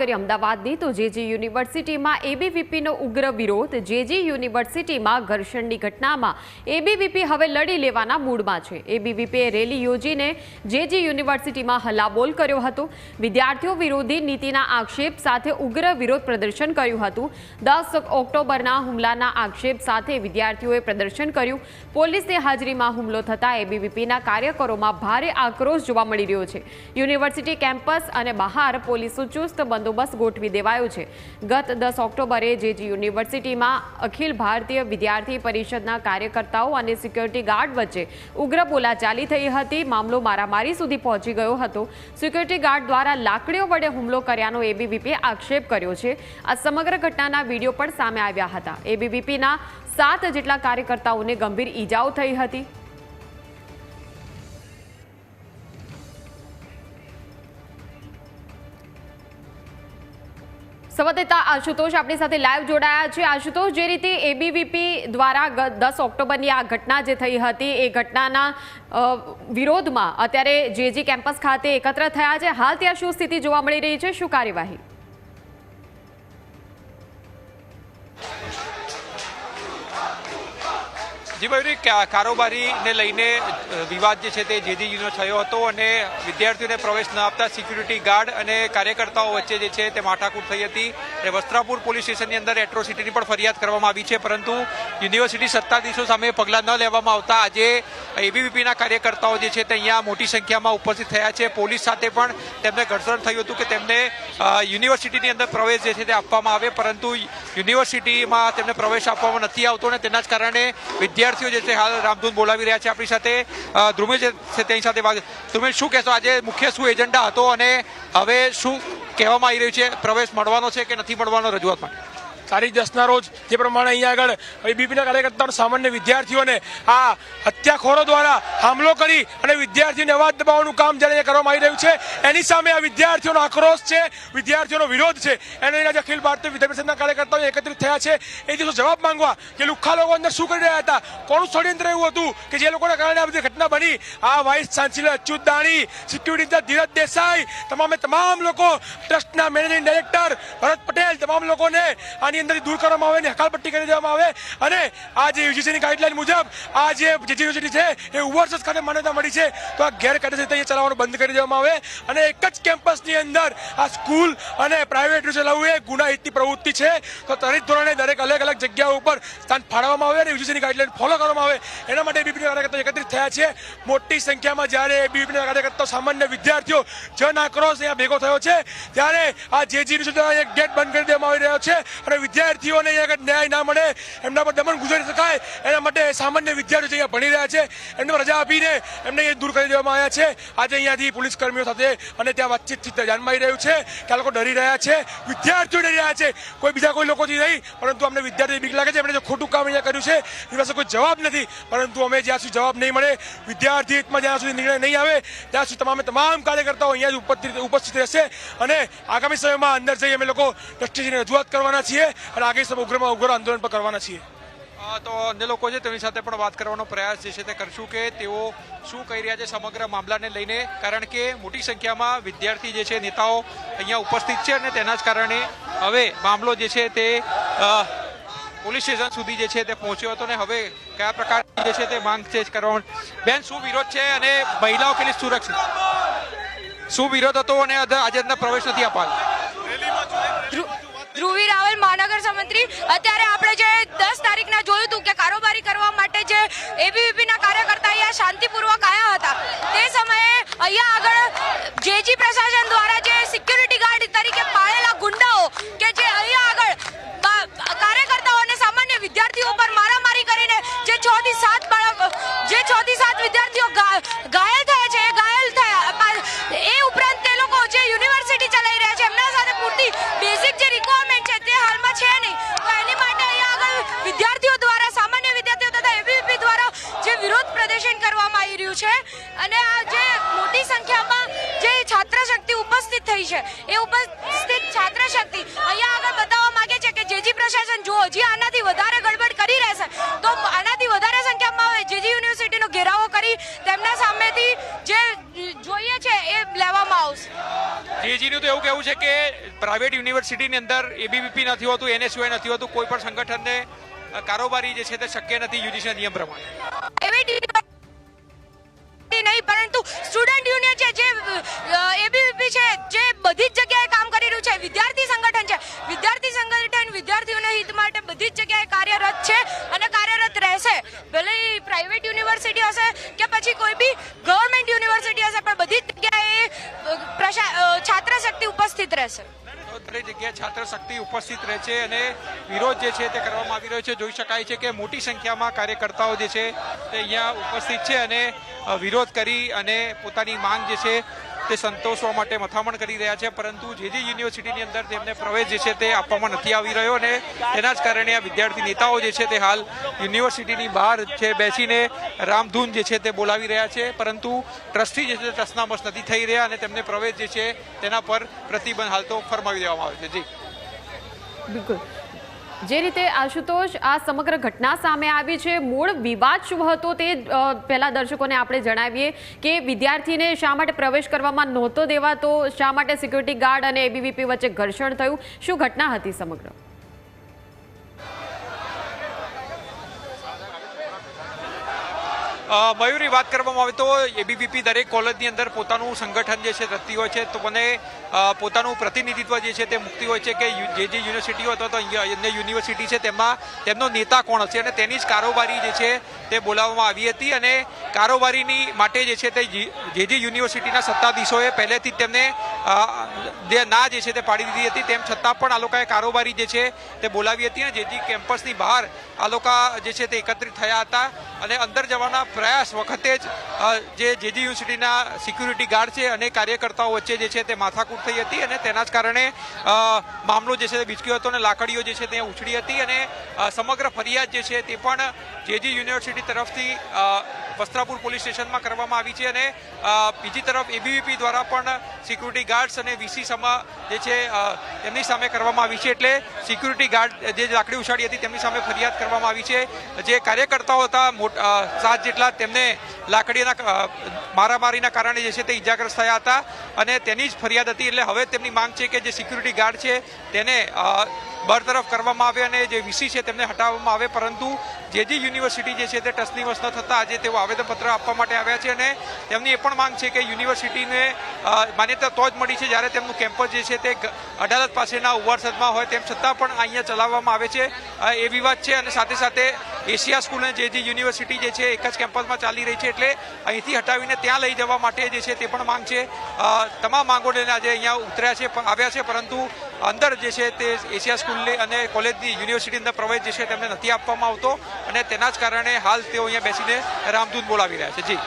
કરીએ અમદાવાદની તો જેજી યુનિવર્સિટીમાં એબીવીપીનો ઉગ્ર વિરોધ, જેજી યુનિવર્સિટીમાં ઘર્ષણની ઘટનામાં એબીવીપી હવે લડી લેવાના મૂડમાં છે. એબીવીપીએ રેલી યોજીને જેજી યુનિવર્સિટીમાં હલ્લાબોલ કર્યો હતો. વિદ્યાર્થીઓ વિરોધી નીતિના આક્ષેપ સાથે ઉગ્ર વિરોધ પ્રદર્શન કર્યું હતું. દસ ઓક્ટોબરના હુમલાના આક્ષેપ સાથે વિદ્યાર્થીઓએ પ્રદર્શન કર્યું. પોલીસની હાજરીમાં હુમલો થતાં એબીવીપીના કાર્યકરોમાં ભારે આક્રોશ જોવા મળી રહ્યો છે. યુનિવર્સિટી કેમ્પસ અને બહાર પોલીસો ચુસ્ત બંદોબસ્ત ગોઠવી દેવાયો છે. ગત દસ ઓક્ટોબરે જેજી યુનિવર્સિટીમાં અખિલ ભારતીય વિદ્યાર્થી પરિષદના કાર્યકર્તાઓ અને સિક્યોરિટી ગાર્ડ વચ્ચે ઉગ્ર બોલાચાલી થઈ હતી. મામલો મારામારી સુધી પહોંચી ગયો હતો. સિક્યોરિટી ગાર્ડ દ્વારા લાકડીઓ વડે હુમલો કર્યાનો એબીવીપીએ આક્ષેપ કર્યો છે. આ સમગ્ર ઘટનાના વીડિયો પણ સામે આવ્યા હતા. એબીવીપીના સાત જેટલા કાર્યકર્તાઓને ગંભીર ઈજાઓ થઈ હતી. સંવાદદાતા આશુતોષ આપણી સાથે લાઈવ જોડાયા છે. આશુતોષ, જે રીતે એબીવીપી દ્વારા દસ ઓક્ટોબરની આ ઘટના જે થઈ હતી, એ ઘટનાના વિરોધમાં અત્યારે જેજી કેમ્પસ ખાતે એકત્ર થયા છે. હાલ ત્યાં શું સ્થિતિ જોવા મળી રહી છે? શું કાર્યવાહી? જી મયુરી કારોબારીને લઈને વિવાદ જે છે તે જેજી યુનો થયો હતો અને વિદ્યાર્થીઓને પ્રવેશ ન આપતા સિક્યુરિટી ગાર્ડ અને કાર્યકર્તાઓ વચ્ચે જે છે તે માથાકૂટ થઈ હતી. અને વસ્ત્રાપુર પોલીસ સ્ટેશનની અંદર એટ્રોસિટીની પણ ફરિયાદ કરવામાં આવી છે, પરંતુ યુનિવર્સિટી સત્તાધીશો સામે પગલાં ન લેવામાં આવતા. આજે એબીવીપીના કાર્યકર્તાઓ જે છે તે અહીંયા મોટી સંખ્યામાં ઉપસ્થિત થયા છે. પોલીસ સાથે પણ તેમને ઘર્ષણ થયું હતું કે તેમને યુનિવર્સિટીની અંદર પ્રવેશ જે છે તે આપવામાં આવે, પરંતુ યુનિવર્સિટીમાં તેમને પ્રવેશ આપવામાં નથી આવતો અને તેના જ કારણે વિદ્યાર્થીઓ જે છે હાલ રામધૂન બોલાવી રહ્યા છે આપણી સાથે. ધ્રુમેશ છે તેની સાથે વાત, ધ્રુમેશ શું કહેશો? આજે મુખ્ય શું એજન્ડા હતો અને હવે શું કહેવામાં આવી રહ્યું છે? પ્રવેશ મળવાનો છે કે નથી મળવાનો રજૂઆત માટે? તારીખ દસના રોજ જે પ્રમાણે અહીંયા આગળ બીપીના કાર્યકર્તાઓ સામાન્ય વિદ્યાર્થીઓને આ હત્યાખોરો દ્વારા હુમલો કરી અને વિદ્યાર્થીઓને અવાજ દબાવવાનું કામ જ્યારે કરવામાં આવી રહ્યું છે, એની સામે આ વિદ્યાર્થીઓનો આક્રોશ છે, વિદ્યાર્થીઓનો વિરોધ છે. એને આજે અખિલ ભારતીય વિદ્યાર્થી પરિષદના કાર્યકર્તાઓ એકત્રિત થયા છે. એ દિવસો જવાબ માંગવા કે લુખ્ખા લોકો અંદર શું કરી રહ્યા હતા? કોનું ષડયંત્ર એવું હતું કે જે લોકોના કારણે આ બધી ઘટના બની? આ vice chancellor Achyut Dani, security Dhiraj Desai, તમામે તમામ લોકો ટ્રસ્ટના મેનેજિંગ ડાયરેક્ટર ભરત પટેલ, તમામ લોકોને આની અંદરથી દૂર કરવામાં આવે અને હકાલપટ્ટી કરી દેવામાં આવે અને આ જે યુજીસીની ગાઈડલાઈન મુજબ આ જે જે યુનિવર્સિટી છે એ ઓવરસસ ખાતે માન્યતા મળી છે. તો આ ગેરકાયદેસર રીતે ચલાવવાનું બંધ કરી દેવામાં આવે અને એક જ કેમ્પસની અંદર આ સ્કૂલ અને પ્રાઇવેટ ચલાવવું એ ગુનાહિતની પ્રવૃત્તિ છે. તો ત્વરિત ધોરણે દરેક અલગ અલગ જગ્યાઓ ઉપર સ્થાન ફાળવવામાં આવે અને યુજીસીની ગાઈડલાઈન ફોલો કરવામાં આવે. એના માટે બીપી કાર્યકર્તાઓ એકત્રિત થયા છે. મોટી સંખ્યામાં જ્યારે બીપીના કાર્યકર્તાઓ સામાન્ય વિદ્યાર્થીઓ જન આક્રોશ અહીંયા ભેગો થયો છે. ત્યારે આ જેજી યુનિવર્સિટી ગેટ બંધ કરી દેવામાં આવી રહ્યો છે. અને વિદ્યાર્થીઓને અહીંયા ન્યાય ના મળે, એમના પર દમન ગુજારી શકાય, એના માટે સામાન્ય વિદ્યાર્થીઓ અહીંયા ભણી રહ્યા છે. એમને રજા આપીને એમને અહીંયા દૂર કરી દેવામાં આવ્યા છે. આજે અહીંયાથી પોલીસ કર્મીઓ સાથે અને ત્યાં વાતચીતથી ધ્યાનમાં આવી રહ્યું છે કે આ લોકો ડરી રહ્યા છે. વિદ્યાર્થીઓ ડરી રહ્યા છે. કોઈ બીજા કોઈ લોકોથી નહીં, પરંતુ અમને વિદ્યાર્થી બીક લાગે છે. એમણે જે ખોટું કામ અહીંયા કર્યું છે, એની પાસે કોઈ જવાબ નથી. પરંતુ અમે જ્યાં સુધી જવાબ નહીં મળે, વિદ્યાર્થી હિતમાં જ્યાં સુધી નિર્ણય નહીં આવે, ત્યાં સુધી તમામે તમામ કાર્યકર્તાઓ અહીંયા જ ઉપસ્થિત રહેશે. અને આગામી સમયમાં અંદર જઈ અમે લોકો ટ્રસ્ટીજીને રજૂઆત કરવાના છીએ. અને આગળ સમય ઉગ્રમાં ઉગ્ર આંદોલન પણ કરવાના છીએ. તો અન્ય લોકો છે તેમની સાથે પણ વાત કરવાનો પ્રયાસ જે છે તે કરશું કે તેઓ શું કહી રહ્યા છે સમગ્ર મામલાને લઈને કારણ કે મોટી સંખ્યામાં વિદ્યાર્થી જે છે નેતાઓ અહીંયા ઉપસ્થિત છે અને તેના જ કારણે હવે મામલો જે છે તે પોલીસ સ્ટેશન સુધી જે છે તે પહોંચ્યો હતો ને હવે કયા પ્રકારની જે છે તે માંગ છે કરવા બેન શું વિરોધ છે અને મહિલાઓ કેટલી સુરક્ષિત? શું વિરોધ હતો અને આજે અંદર પ્રવેશ નથી અપાયો? ધ્રુવી રાવલ મહાનગર અત્યારે આપણે જે દસ તારીખના જોયું હતું કે કારોબારી કરવા માટે જે એબીવીપીના કાર્યકર્તા અહીંયા શાંતિપૂર્વક આવ્યા હતા. તે સમયે અહીંયા આગળ જેજી પ્રશાસન દ્વારા જે જેજીનું તો એવું કહેવું છે કે પ્રાઇવેટ યુનિવર્સિટીની અંદર એબીવીપી નથી હોતું એનએસયુઆઈ નથી હોતું, કોઈ પણ સંગઠનને કારોબારી જે છે તે શક્ય નથી યુજીસીના નિયમ પ્રમાણે. નહીં, પરંતુ સ્ટુડન્ટ યુનિયન છે જે એબીવીપી છે, જે બધી જ જગ્યાએ વિદ્યાર્થી સંગઠન છે. વિદ્યાર્થી સંગઠન વિદ્યાર્થીઓના હિત માટે બધી જ જગ્યાએ કાર્યરત છે અને કાર્યરત રહેશે. ભલે પ્રાઇવેટ યુનિવર્સિટી હશે કે પછી કોઈ બી ગવર્મેન્ટ યુનિવર્સિટી હશે, પણ બધી જ જગ્યાએ છાત્ર શક્તિ ઉપસ્થિત રહેશે. જગ્યાએ છાત્ર ઉપસ્થિત રહે અને વિરોધ જે છે તે કરવામાં આવી રહ્યો છે. જોઈ શકાય છે કે મોટી સંખ્યામાં કાર્યકર્તાઓ જે છે તે અહીંયા ઉપસ્થિત છે અને વિરોધ કરી અને પોતાની માંગ જે છે તે સંતોષવા માટે મથામણ કરી રહ્યા છે, પરંતુ જે જે યુનિવર્સિટીની અંદર તેમને પ્રવેશ જે છે તે આપવામાં નથી આવી રહ્યો અને તેના જ કારણે આ વિદ્યાર્થી નેતાઓ જે છે તે હાલ યુનિવર્સિટીની બહાર છે બેસીને રામધૂન જે છે તે બોલાવી રહ્યા છે, પરંતુ ટ્રસ્ટી જે છે તે ટ્રસ્ટનામસ નથી થઈ રહ્યા અને તેમને પ્રવેશ જે છે તેના પર પ્રતિબંધ હાલ તો ફરમાવી દેવામાં આવ્યો છે. જી. બિલકુલ. જે રીતે આશુતોષ આ સમગ્ર ઘટના સામે આવી છે, મૂળ વિવાદ શું હતો તે પહેલાં દર્શકોને આપણે જણાવીએ કે વિદ્યાર્થીને શા માટે પ્રવેશ કરવામાં નહોતો દેવાતો, શા માટે સિક્યુરિટી ગાર્ડ અને એબીવીપી વચ્ચે ઘર્ષણ થયું, શું ઘટના હતી સમગ્ર? મયુરી, વાત કરવામાં આવે તો એબીવીપી દરેક કોલેજની અંદર પોતાનું સંગઠન જે છે રચતી હોય છે, તો મને પોતાનું પ્રતિનિધિત્વ જે છે તે મુક્તિ હોય છે કે જે જે યુનિવર્સિટીઓ અથવા તો અન્ય યુનિવર્સિટી છે, તેમાં તેમનો નેતા કોણ હશે? અને તેની જ કારોબારી જે છે તે બોલાવવામાં આવી હતી અને કારોબારીની માટે જે છે તે જી- જે યુનિવર્સિટીના સત્તાધીશોએ પહેલેથી તેમને જે ના જે છે તે પાડી દીધી હતી, તેમ છતાં પણ આ લોકોએ કારોબારી જે છે તે બોલાવી હતી અને જે જે કેમ્પસની બહાર આ લોકો જે છે તે એકત્રિત થયા હતા અને અંદર જવાના પ્રયાસ વખતે જ જે જે જે યુનિવર્સિટીના સિક્યુરિટી ગાર્ડ છે અને કાર્યકર્તાઓ વચ્ચે જે છે તે માથાકૂટ થઈ હતી અને તેના જ કારણે મામલો જે છે તે બીચક્યો હતો અને લાકડીઓ જે છે તે ઉછળી હતી અને સમગ્ર ફરિયાદ જે છે તે પણ જે જે યુનિવર્સિટી તરફથી વસ્ત્રાપુર પોલીસ સ્ટેશનમાં કરવામાં આવી છે અને બીજી તરફ એબીવીપી દ્વારા પણ સિક્યુરિટી ગાર્ડ્સ અને વીસી સમા જે છે એમની સામે કરવામાં આવી છે એટલે સિક્યુરિટી ગાર્ડ જે લાકડી ઉછાળી હતી તેમની સામે ફરિયાદ કરવામાં આવી છે. જે કાર્યકર્તાઓ હતા સાત જેટલા તેમને લાકડીના મારામારીના કારણે જે છે તે ઇજાગ્રસ્ત થયા હતા અને તેની જ ફરિયાદ હતી એટલે હવે તેમની માંગ છે કે જે સિક્યુરિટી ગાર્ડ છે તેને બરતરફ કરવામાં આવે અને જે વીસી છે તેમને હટાવવામાં આવે, પરંતુ જે જે યુનિવર્સિટી જે છે તે ટસનીવસ ન થતા આજે તેઓ આવેદનપત્ર આપવા માટે આવ્યા છે અને તેમની એ પણ માંગ છે કે યુનિવર્સિટીને માન્યતા તો જ મળી છે જ્યારે તેમનું કેમ્પસ જે છે તે અડાલત પાસેના ઉવારસદમાં હોય તેમ છતાં પણ અહીંયા ચલાવવામાં આવે છે. એ વિવાદ છે અને સાથે સાથે એશિયા સ્કૂલ અને જે જે યુનિવર્સિટી જે છે એક જ કેમ્પસમાં ચાલી રહી છે એટલે અહીંથી હટાવીને ત્યાં લઈ જવા માટે જે છે તે પણ માંગ છે. તમામ માંગો લઈને આજે અહીંયા ઉતર્યા છે આવ્યા છે, પરંતુ અંદર જે છે તે એશિયા સ્કૂલની અને કોલેજની યુનિવર્સિટી અંદર પ્રવેશ જે છે તેમને નથી આપવામાં આવતો અને તેના જ કારણે હાલ તેઓ અહીંયા બેસીને રામધૂન બોલાવી રહ્યા છે. જી.